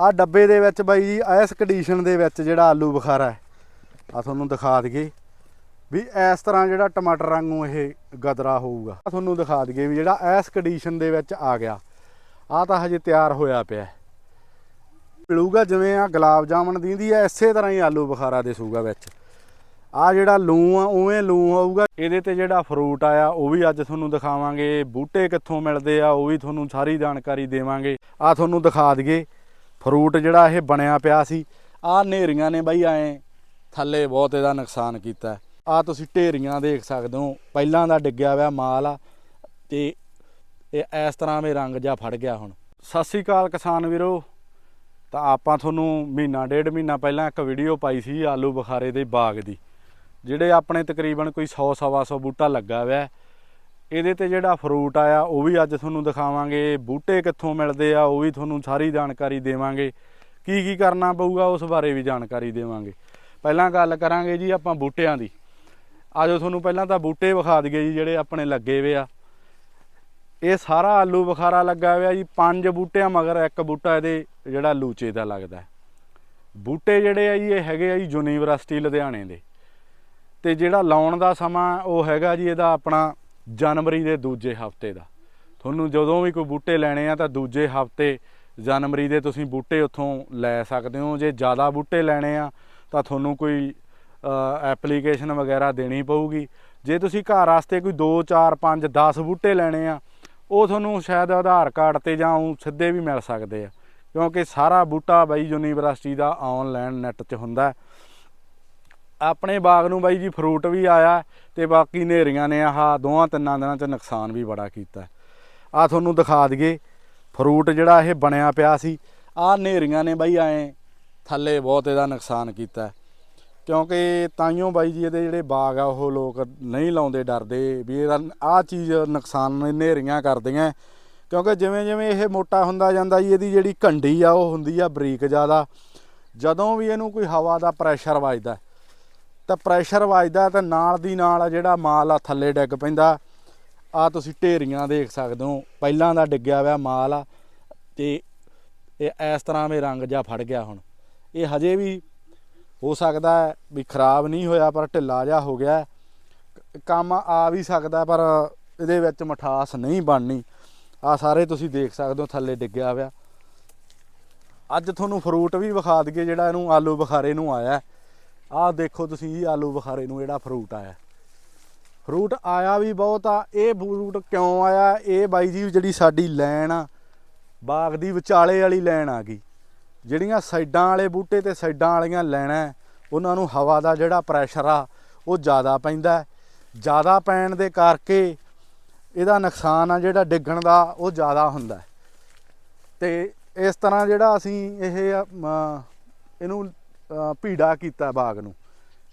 ਆ ਡੱਬੇ ਦੇ ਵਿੱਚ ਬਾਈ ਜੀ, ਇਸ ਕੰਡੀਸ਼ਨ ਦੇ ਵਿੱਚ ਜਿਹੜਾ ਆਲੂ ਬੁਖਾਰਾ ਹੈ। ਆ ਤੁਹਾਨੂੰ ਦਿਖਾ ਦਈਏ ਵੀ ਇਸ ਤਰ੍ਹਾਂ ਜਿਹੜਾ ਟਮਾਟਰ ਵਾਂਗੂ ਇਹ ਗਦਰਾ ਹੋਊਗਾ। ਆਹ ਤੁਹਾਨੂੰ ਦਿਖਾ ਦਈਏ ਵੀ ਜਿਹੜਾ ਇਸ ਕੰਡੀਸ਼ਨ ਦੇ ਵਿੱਚ ਆ ਗਿਆ। ਆ ਤਾਂ ਹਜੇ ਤਿਆਰ ਹੋਇਆ ਪਿਆ ਹੈ। ਮਿਲੂਗਾ ਜਿਵੇਂ ਆ ਗੁਲਾਬ ਜਾਮਣ ਦੀਂਦੀ ਐ ਇਸੇ ਤਰ੍ਹਾਂ ਹੀ ਆਲੂ ਬੁਖਾਰਾ ਦੇ ਸੂਗਾ ਵਿੱਚ। ਆ ਜਿਹੜਾ ਲੂੰ ਆ, ਉਵੇਂ ਲੂੰ ਹੋਊਗਾ। ਇਹਦੇ ਤੇ ਜਿਹੜਾ ਫਰੂਟ ਆਇਆ, ਉਹ ਵੀ ਅੱਜ ਤੁਹਾਨੂੰ ਦਿਖਾਵਾਂਗੇ। ਬੂਟੇ ਕਿੱਥੋਂ ਮਿਲਦੇ ਆ, ਉਹ ਵੀ ਤੁਹਾਨੂੰ ਸਾਰੀ ਜਾਣਕਾਰੀ ਦੇਵਾਂਗੇ। ਆ ਤੁਹਾਨੂੰ ਦਿਖਾ ਦਈਏ ਰੂਟ ਜਿਹੜਾ ਇਹ ਬਣਿਆ ਪਿਆ ਸੀ, ਆਹ ਨੇਰੀਆਂ ਨੇ ਬਾਈ ਐ ਥੱਲੇ ਬਹੁਤ ਇਹਦਾ ਨੁਕਸਾਨ ਕੀਤਾ। ਆ ਤੁਸੀਂ ਢੇਰੀਆਂ ਦੇਖ ਸਕਦੇ ਹੋ, ਪਹਿਲਾਂ ਦਾ ਡਿੱਗਿਆ ਹੋਇਆ ਮਾਲ ਆ, ਤੇ ਇਹ ਇਸ ਤਰ੍ਹਾਂ ਦੇ ਰੰਗ ਜਾ ਫੜ ਗਿਆ ਹੁਣ। ਸਤਿ ਸ੍ਰੀ ਅਕਾਲ ਕਿਸਾਨ ਵੀਰੋ, ਤਾਂ ਆਪਾਂ ਤੁਹਾਨੂੰ ਮਹੀਨਾ, ਡੇਢ ਮਹੀਨਾ ਪਹਿਲਾਂ ਇੱਕ ਵੀਡੀਓ ਪਾਈ ਸੀ ਆਲੂ ਬੁਖਾਰੇ ਦੇ ਬਾਗ ਦੀ, ਜਿਹੜੇ ਆਪਣੇ ਤਕਰੀਬਨ ਕੋਈ 100 ਸਵਾ 100 ਬੂਟਾ ਲੱਗਾ ਹੋਇਆ। ਇਹਦੇ ਤੇ ਜਿਹੜਾ ਫਰੂਟ ਆਇਆ, ਉਹ ਵੀ ਅੱਜ ਤੁਹਾਨੂੰ ਦਿਖਾਵਾਂਗੇ। ਬੂਟੇ ਕਿੱਥੋਂ ਮਿਲਦੇ ਆ, ਉਹ ਵੀ ਤੁਹਾਨੂੰ ਸਾਰੀ ਜਾਣਕਾਰੀ ਦੇਵਾਂਗੇ। ਕੀ ਕੀ ਕਰਨਾ ਪਊਗਾ, ਉਸ ਬਾਰੇ ਵੀ ਜਾਣਕਾਰੀ ਦੇਵਾਂਗੇ। ਪਹਿਲਾਂ ਗੱਲ ਕਰਾਂਗੇ ਜੀ ਆਪਾਂ ਬੂਟਿਆਂ ਦੀ। ਆਜੋ ਤੁਹਾਨੂੰ ਪਹਿਲਾਂ ਤਾਂ ਬੂਟੇ ਵਿਖਾ ਦਈਏ ਜੀ, ਜਿਹੜੇ ਆਪਣੇ ਲੱਗੇ ਹੋਏ ਆ। ਇਹ ਸਾਰਾ ਆਲੂ ਬੁਖਾਰਾ ਲੱਗਾ ਹੋਇਆ ਜੀ, ਪੰਜ ਬੂਟਿਆਂ ਮਗਰ ਇੱਕ ਬੂਟਾ ਇਹਦੇ, ਜਿਹੜਾ ਲੂਚੇ ਦਾ ਲੱਗਦਾ। ਬੂਟੇ ਜਿਹੜੇ ਆ ਜੀ, ਇਹ ਹੈਗੇ ਆ ਜੀ ਯੂਨੀਵਰਸਿਟੀ ਲੁਧਿਆਣੇ ਦੇ। ਤੇ ਜਿਹੜਾ ਲਾਉਣ ਦਾ ਸਮਾਂ, ਉਹ ਹੈਗਾ ਜੀ, ਇਹਦਾ ਆਪਣਾ ਜਨਵਰੀ ਦੇ ਦੂਜੇ ਹਫ਼ਤੇ ਦਾ। ਤੁਹਾਨੂੰ ਜਦੋਂ ਵੀ ਕੋਈ ਬੂਟੇ ਲੈਣੇ ਆ ਤਾਂ ਦੂਜੇ ਹਫ਼ਤੇ ਜਨਵਰੀ ਦੇ ਤੁਸੀਂ ਬੂਟੇ ਉੱਥੋਂ ਲੈ ਸਕਦੇ ਹੋ। ਜੇ ਜ਼ਿਆਦਾ ਬੂਟੇ ਲੈਣੇ ਆ ਤਾਂ ਤੁਹਾਨੂੰ ਕੋਈ ਐਪਲੀਕੇਸ਼ਨ ਵਗੈਰਾ ਦੇਣੀ ਪਊਗੀ। ਜੇ ਤੁਸੀਂ ਘਰ ਵਾਸਤੇ ਕੋਈ 2 4 5 10 ਬੂਟੇ ਲੈਣੇ ਆ, ਉਹ ਤੁਹਾਨੂੰ ਸ਼ਾਇਦ ਆਧਾਰ ਕਾਰਡ ਤੇ ਜਾਂ ਊਂ ਸਿੱਧੇ ਵੀ ਮਿਲ ਸਕਦੇ ਆ। ਕਿਉਂਕਿ ਸਾਰਾ ਬੂਟਾ ਬਾਈ ਯੂਨੀਵਰਸਿਟੀ ਦਾ ਆਨਲਾਈਨ ਨੈਟ 'ਚ ਹੁੰਦਾ ਆਪਣੇ ਬਾਗ ਨੂੰ ਬਾਈ ਜੀ ਫਰੂਟ ਵੀ ਆਇਆ ਤੇ ਬਾਕੀ ਨੇਰੀਆਂ ਨੇ ਆਹ ਦੋਹਾਂ ਤਿੰਨਾਂ ਦਿਨਾਂ 'ਚ ਨੁਕਸਾਨ ਵੀ ਬੜਾ ਕੀਤਾ। ਆ ਤੁਹਾਨੂੰ ਦਿਖਾ ਦਈਏ ਫਰੂਟ ਜਿਹੜਾ ਇਹ ਬਣਿਆ ਪਿਆ ਸੀ, ਆਹ ਨੇਰੀਆਂ ਨੇ ਬਾਈ ਐ ਥੱਲੇ ਬਹੁਤ ਇਹਦਾ ਨੁਕਸਾਨ ਕੀਤਾ। ਕਿਉਂਕਿ ਤਾਈਓ ਬਾਈ ਜੀ ਇਹਦੇ ਜਿਹੜੇ ਬਾਗ ਆ, ਉਹ ਲੋਕ ਨਹੀਂ ਲਾਉਂਦੇ, ਡਰਦੇ ਵੀ ਇਹਦਾ ਆਹ ਚੀਜ਼ ਨੁਕਸਾਨ ਨੇਰੀਆਂ ਕਰਦੀਆਂ। ਕਿਉਂਕਿ ਜਿਵੇਂ ਜਿਵੇਂ ਇਹ ਮੋਟਾ ਹੁੰਦਾ ਜਾਂਦਾ ਜੀ, ਇਹਦੀ ਜਿਹੜੀ ਘੰਡੀ ਆ, ਉਹ ਹੁੰਦੀ ਆ ਬਰੀਕ ਜ਼ਿਆਦਾ। ਜਦੋਂ ਵੀ ਇਹਨੂੰ ਕੋਈ ਹਵਾ ਦਾ ਪ੍ਰੈਸ਼ਰ ਵੱਜਦਾ ਤਾਂ ਪ੍ਰੈਸ਼ਰ ਵੱਜਦਾ ਤਾਂ ਨਾਲ ਦੀ ਨਾਲ ਆ ਜਿਹੜਾ ਮਾਲ ਆ ਥੱਲੇ ਡਿੱਗ ਪੈਂਦਾ। ਆ ਤੁਸੀਂ ਢੇਰੀਆਂ ਦੇਖ ਸਕਦੇ ਹੋ, ਪਹਿਲਾਂ ਦਾ ਡਿੱਗਿਆ ਹੋਇਆ ਮਾਲ ਆ ਤੇ ਇਹ ਇਸ ਤਰ੍ਹਾਂ ਦੇ ਰੰਗ ਜਾ ਫੜ ਗਿਆ ਹੁਣ। ਇਹ ਹਜੇ ਵੀ ਹੋ ਸਕਦਾ ਵੀ ਖਰਾਬ ਨਹੀਂ ਹੋਇਆ, ਪਰ ਢਿੱਲਾ ਜਾ ਹੋ ਗਿਆ। ਕੰਮ ਆ ਵੀ ਸਕਦਾ, ਪਰ ਇਹਦੇ ਵਿੱਚ ਮਠਾਸ ਨਹੀਂ ਬਣਨੀ। ਆ ਸਾਰੇ ਤੁਸੀਂ ਦੇਖ ਸਕਦੇ ਹੋ ਥੱਲੇ ਡਿੱਗਿਆ ਹੋਇਆ। ਅੱਜ ਤੁਹਾਨੂੰ ਫਰੂਟ ਵੀ ਵਿਖਾ ਦਈਏ, ਜਿਹੜਾ ਇਹਨੂੰ ਆਲੂ ਬੁਖਾਰੇ ਨੂੰ ਆਇਆ। ਆਹ ਦੇਖੋ ਤੁਸੀਂ ਜੀ ਆਲੂ ਬੁਖਾਰੇ ਨੂੰ ਜਿਹੜਾ ਫਰੂਟ ਆਇਆ। ਫਰੂਟ ਆਇਆ ਵੀ ਬਹੁਤ ਆ, ਇਹ ਫਰੂਟ ਕਿਉਂ ਆਇਆ? ਇਹ ਬਾਈ ਜੀ ਜਿਹੜੀ ਸਾਡੀ ਲਾਈਨ ਆ, ਬਾਗ ਦੀ ਵਿਚਾਲੇ ਵਾਲੀ ਲਾਈਨ ਆ ਗਈ। ਜਿਹੜੀਆਂ ਸਾਈਡਾਂ ਵਾਲੇ ਬੂਟੇ ਤੇ ਸਾਈਡਾਂ ਵਾਲੀਆਂ ਲੈਣਾ ਉਹਨਾਂ ਨੂੰ ਹਵਾ ਦਾ ਜਿਹੜਾ ਪ੍ਰੈਸ਼ਰ ਆ, ਉਹ ਜ਼ਿਆਦਾ ਪੈਂਦਾ ਜ਼ਿਆਦਾ ਪੈਣ ਦੇ ਕਰਕੇ ਇਹਦਾ ਨੁਕਸਾਨ ਆ, ਜਿਹੜਾ ਡਿੱਗਣ ਦਾ, ਉਹ ਜ਼ਿਆਦਾ ਹੁੰਦਾ ਹੈ। ਤੇ ਇਸ ਤਰ੍ਹਾਂ ਜਿਹੜਾ ਅਸੀਂ ਇਹ ਇਹਨੂੰ ਭੀੜਾ ਕੀਤਾ ਬਾਗ ਨੂੰ,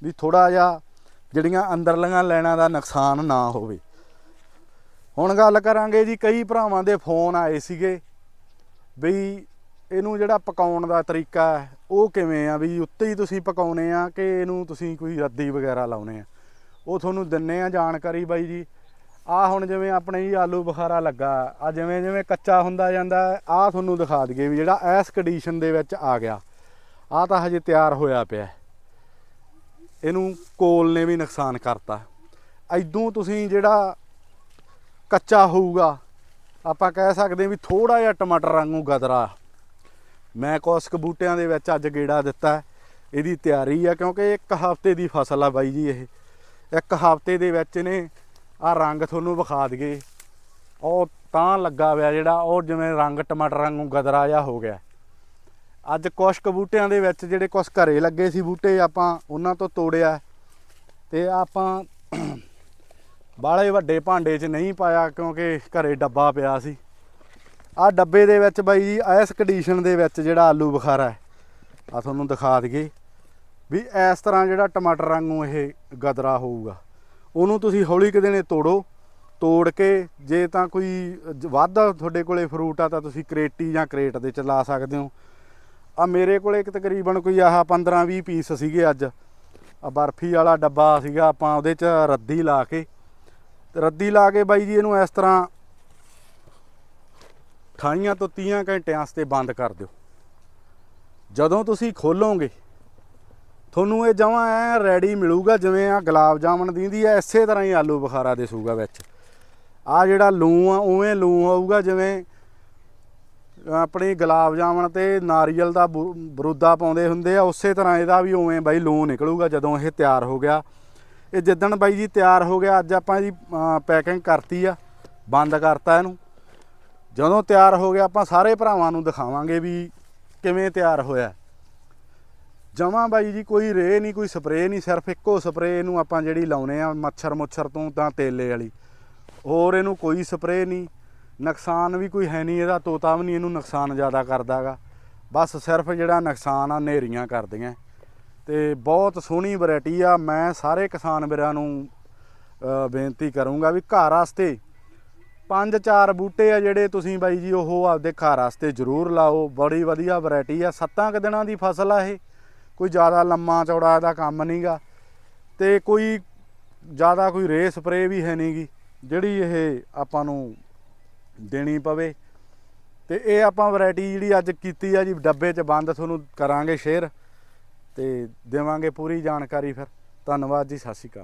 ਵੀ ਥੋੜਾ ਜਿਹਾ ਜਿਹੜੀਆਂ ਅੰਦਰਲੀਆਂ ਲੈਣਾ ਦਾ ਨੁਕਸਾਨ ਨਾ ਹੋਵੇ। ਹੁਣ ਗੱਲ ਕਰਾਂਗੇ ਜੀ, ਕਈ ਭਰਾਵਾਂ ਦੇ ਫੋਨ ਆਏ ਸੀਗੇ ਵੀ ਇਹਨੂੰ ਜਿਹੜਾ ਪਕਾਉਣ ਦਾ ਤਰੀਕਾ ਉਹ ਕਿਵੇਂ ਆ? ਵੀ ਉੱਤੇ ਹੀ ਤੁਸੀਂ ਪਕਾਉਨੇ ਆ ਕਿ ਇਹਨੂੰ ਤੁਸੀਂ ਕੋਈ ਰੱਦੀ ਵਗੈਰਾ ਲਾਉਨੇ ਆ? ਉਹ ਤੁਹਾਨੂੰ ਦਿੰਨੇ ਆ ਜਾਣਕਾਰੀ ਬਾਈ ਜੀ। ਆ ਹੁਣ ਜਿਵੇਂ ਆਪਣੇ ਜੀ ਆਲੂ ਬੁਖਾਰਾ ਲੱਗਾ, ਆ ਜਿਵੇਂ ਜਿਵੇਂ ਕੱਚਾ ਹੁੰਦਾ ਜਾਂਦਾ, ਆ ਤੁਹਾਨੂੰ ਦਿਖਾ ਦਈਏ ਵੀ ਜਿਹੜਾ ਇਸ ਕੰਡੀਸ਼ਨ ਦੇ ਵਿੱਚ ਆ ਗਿਆ। ਆ ਤਾਂ ਹਜੇ ਤਿਆਰ ਹੋਇਆ ਪਿਆ ਇਹਨੂੰ ਕੋਲ ਨੇ ਵੀ ਨੁਕਸਾਨ ਕਰਤਾ। ਐਦੋਂ ਤੁਸੀਂ ਜਿਹੜਾ ਕੱਚਾ ਹੋਊਗਾ, ਆਪਾਂ ਕਹਿ ਸਕਦੇ ਹਾਂ ਵੀ ਥੋੜਾ ਜਿਹਾ ਟਮਾਟਰ ਵਾਂਗੂ ਗਦਰਾ। ਮੈਂ ਕੋਸਕ ਬੂਟਿਆਂ ਦੇ ਵਿੱਚ ਅੱਜ ਗੇੜਾ ਦਿੱਤਾ ਇਹਦੀ ਤਿਆਰੀ ਆ, ਕਿਉਂਕਿ ਇੱਕ ਹਫ਼ਤੇ ਦੀ ਫਸਲ ਆ ਬਾਈ ਜੀ ਇਹ। ਇੱਕ ਹਫ਼ਤੇ ਦੇ ਵਿੱਚ ਨੇ ਆ ਰੰਗ ਤੁਹਾਨੂੰ ਵਿਖਾ ਦਈਏ। ਉਹ ਤਾਂ ਲੱਗਾ ਹੋਇਆ ਜਿਹੜਾ, ਉਹ ਜਿਵੇਂ ਰੰਗ ਟਮਾਟਰ ਵਾਂਗੂ ਗਦਰਾ ਜਿਹਾ ਹੋ ਗਿਆ। ਅੱਜ ਕੁਛ ਕੁ ਬੂਟਿਆਂ ਦੇ ਵਿੱਚ ਜਿਹੜੇ ਕੁਛ ਘਰੇ ਲੱਗੇ ਸੀ ਬੂਟੇ ਆਪਾਂ ਉਹਨਾਂ ਤੋਂ ਤੋੜਿਆ। ਤੇ ਆਪਾਂ ਬਾਲੇ ਵੱਡੇ ਭਾਂਡੇ 'ਚ ਨਹੀਂ ਪਾਇਆ ਕਿਉਂਕਿ ਘਰੇ ਡੱਬਾ ਪਿਆ ਸੀ। ਆ ਡੱਬੇ ਦੇ ਵਿੱਚ ਬਾਈ ਜੀ, ਇਸ ਕੰਡੀਸ਼ਨ ਦੇ ਵਿੱਚ ਜਿਹੜਾ ਆਲੂ ਬੁਖਾਰਾ ਹੈ। ਆ ਤੁਹਾਨੂੰ ਦਿਖਾ ਦਈਏ ਵੀ ਇਸ ਤਰ੍ਹਾਂ ਜਿਹੜਾ ਟਮਾਟਰ ਵਾਂਗੂ ਇਹ ਗਦਰਾ ਹੋਊਗਾ। ਉਹਨੂੰ ਤੁਸੀਂ ਹੌਲੀ ਕੁ ਦਿਨੇ ਤੋੜੋ। ਤੋੜ ਕੇ ਜੇ ਤਾਂ ਕੋਈ ਵੱਧ ਤੁਹਾਡੇ ਕੋਲੇ ਫਰੂਟ ਆ ਤਾਂ ਤੁਸੀਂ ਕਰੇਟੀ ਜਾਂ ਕਰੇਟ ਦੇ ਚ ਲਾ ਸਕਦੇ ਹੋ। ਆ ਮੇਰੇ ਕੋਲੇ ਇੱਕ ਤਕਰੀਬਨ ਕੋਈ ਆਹ 15 20 ਪੀਸ ਸੀਗੇ ਅੱਜ। ਆ ਬਰਫੀ ਵਾਲਾ ਡੱਬਾ ਸੀਗਾ, ਆਪਾਂ ਉਹਦੇ ਚ ਰੱਦੀ ਲਾ ਕੇ। ਰੱਦੀ ਲਾ ਕੇ ਬਾਈ ਜੀ ਇਹਨੂੰ ਇਸ ਤਰ੍ਹਾਂ 28 ਤੋਂ 30 ਘੰਟਿਆਂ ਵਾਸਤੇ ਬੰਦ ਕਰ ਦਿਓ। ਜਦੋਂ ਤੁਸੀਂ ਖੋਲੋਗੇ, ਤੁਹਾਨੂੰ ਇਹ ਜਮਾਂ ਐ ਰੈਡੀ ਮਿਲੂਗਾ ਜਿਵੇਂ ਆ ਗੁਲਾਬ ਜਾਮਣ ਦੀਂਦੀ ਐ ਇਸੇ ਤਰ੍ਹਾਂ ਹੀ ਆਲੂ ਬੁਖਾਰਾ ਦੇਸੂਗਾ ਵਿੱਚ। ਆ ਜਿਹੜਾ ਲੂਣ ਆ, ਉਵੇਂ ਲੂਣ ਆਊਗਾ ਜਿਵੇਂ ਆਪਣੀ ਗੁਲਾਬ ਜਾਮਣ ਤੇ ਨਾਰੀਅਲ ਦਾ ਬੂ- ਬਰੂਦਾ ਪਾਉਂਦੇ ਹੁੰਦੇ ਆ, ਉਸੇ ਤਰ੍ਹਾਂ ਇਹਦਾ ਵੀ ਉਵੇਂ ਬਾਈ ਲੂਣ ਨਿਕਲੂਗਾ ਜਦੋਂ ਇਹ ਤਿਆਰ ਹੋ ਗਿਆ। ਇਹ ਜਿੱਦਣ ਬਾਈ ਜੀ ਤਿਆਰ ਹੋ ਗਿਆ, ਅੱਜ ਆਪਾਂ ਜੀ ਪੈਕਿੰਗ ਕਰਤੀ ਆ, ਬੰਦ ਕਰਤਾ ਇਹਨੂੰ। ਜਦੋਂ ਤਿਆਰ ਹੋ ਗਿਆ, ਆਪਾਂ ਸਾਰੇ ਭਰਾਵਾਂ ਨੂੰ ਦਿਖਾਵਾਂਗੇ ਵੀ ਕਿਵੇਂ ਤਿਆਰ ਹੋਇਆ। ਜਮਾ ਬਾਈ ਜੀ ਕੋਈ ਰੇ ਨਹੀਂ, ਕੋਈ ਸਪਰੇਅ ਨਹੀਂ, ਸਿਰਫ ਇੱਕੋ ਸਪਰੇਅ ਇਹਨੂੰ ਆਪਾਂ ਜਿਹੜੀ ਲਾਉਨੇ ਆ, ਮੱਛਰ ਮੁੱਛਰ ਤੋਂ ਤਾਂ ਤੇਲੇ ਵਾਲੀ। ਹੋਰ ਇਹਨੂੰ ਕੋਈ ਸਪਰੇਅ ਨਹੀਂ। ਨੁਕਸਾਨ ਵੀ ਕੋਈ ਹੈ ਨਹੀਂ, ਇਹਦਾ ਤੋਤਾ ਵੀ ਨਹੀਂ, ਇਹਨੂੰ ਨੁਕਸਾਨ ਜ਼ਿਆਦਾ ਕਰਦਾਗਾ। ਬਸ ਸਿਰਫ ਜਿਹੜਾ ਨੁਕਸਾਨ ਆ ਨੇਰੀਆਂ ਕਰਦੀਆਂ। ਤੇ ਬਹੁਤ ਸੋਹਣੀ ਵੈਰਾਈਟੀ ਆ, ਮੈਂ ਸਾਰੇ ਕਿਸਾਨ ਵੀਰਾਂ ਨੂੰ ਬੇਨਤੀ ਕਰੂੰਗਾ ਵੀ ਘਰ ਵਾਸਤੇ ਪੰਜ ਚਾਰ ਬੂਟੇ ਆ ਜਿਹੜੇ ਤੁਸੀਂ ਬਾਈ ਜੀ, ਉਹ ਆਪਦੇ ਘਰ ਵਾਸਤੇ ਜ਼ਰੂਰ ਲਾਓ। ਬੜੀ ਵਧੀਆ ਵੈਰਾਈਟੀ ਆ, ਸੱਤਾਂ ਕੁ ਦਿਨਾਂ ਦੀ ਫਸਲ ਆ ਇਹ। ਕੋਈ ਜ਼ਿਆਦਾ ਲੰਮਾ ਚੌੜਾ ਦਾ ਕੰਮ ਨਹੀਂਗਾ। ਤੇ ਕੋਈ ਜ਼ਿਆਦਾ ਕੋਈ ਰੇ ਸਪਰੇ ਵੀ ਹੈ ਨਹੀਂਗੀ, ਜਿਹੜੀ ਇਹ ਆਪਾਂ ਨੂੰ ਦੇਣੀ ਪਵੇ। ਤੇ ਇਹ ਆਪਾਂ ਵੈਰਾਈਟੀ ਜਿਹੜੀ ਅੱਜ ਕੀਤੀ ਆ ਜੀ, ਡੱਬੇ 'ਚ ਬੰਦ ਤੁਹਾਨੂੰ ਕਰਾਂਗੇ ਸ਼ੇਅਰ ਤੇ ਦੇਵਾਂਗੇ ਪੂਰੀ ਜਾਣਕਾਰੀ ਫਿਰ। ਧੰਨਵਾਦ ਜੀ, ਸਤਿ ਸ਼੍ਰੀ ਅਕਾਲ।